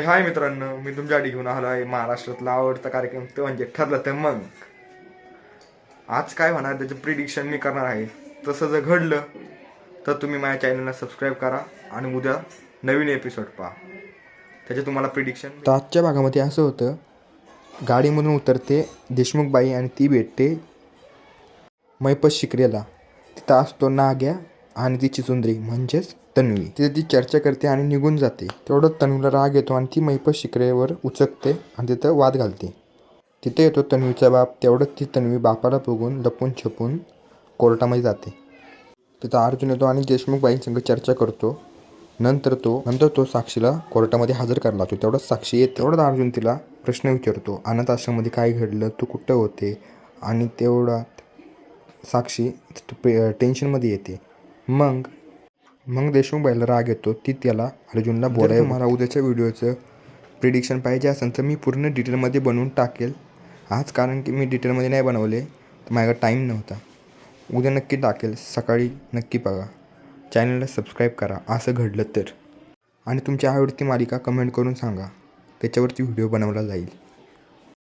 हाय मित्रांनो मी तुमच्यासाठी घेऊन आलो आहे महाराष्ट्रातला आवडता कार्यक्रम तो म्हणजे ठरलं तर मग. आज काय होणार त्याचं प्रिडिक्शन मी करणार आहे. तसं जर घडलं तर तुम्ही माझ्या चॅनलला सबस्क्राईब करा आणि उद्या नवीन एपिसोड पहा. त्याचे तुम्हाला प्रिडिक्शन तर आजच्या भागामध्ये असं होतं गाडीमधून उतरते देशमुख बाई आणि ती भेटते मैपत शिकरेला. तिथं असतो नाग्या आणि तिची सुंदरी म्हणजेच तन्वी. तिथे ती चर्चा करते आणि निघून जाते. तेवढं तन्वीला राग येतो आणि ती मैपत शिकरेवर उचकते आणि तिथं वाद घालते. तिथे येतो तन्वीचा बाप. तेवढंच ती तन्वी बापाला बघून लपून छपून कोर्टामध्ये जाते. तिथं अर्जुन येतो आणि देशमुख बाईंसंग चर्चा करतो. नंतर तो नंतर तो साक्षीला कोर्टामध्ये हजर करायला लागतो तेवढंच साक्षी येत. तेवढंच अर्जुन तिला प्रश्न विचारतो अनाथ आश्रममध्ये काय घडलं? तू कुठं होते? आणि तेवढा साक्षी पे- टेन्शनमध्ये येते. मग? मग देशमुख बाईला राग येतो. ती त्याला अर्जुनला बोलाय मला उद्याच्या व्हिडिओचं प्रिडिक्शन पाहिजे असेल तर मी पूर्ण डिटेलमध्ये बनवून टाकेल. आज कारण की मी डिटेलमध्ये नाही बनवले तर माझ्याकडे टाईम नव्हता. उद्या नक्की टाकेल. सकाळी नक्की बघा. चॅनलला सबस्क्राईब करा. असं घडलं तर. आणि तुमची आवडती मालिका कमेंट करून सांगा. त्याच्यावरती व्हिडिओ बनवला जाईल.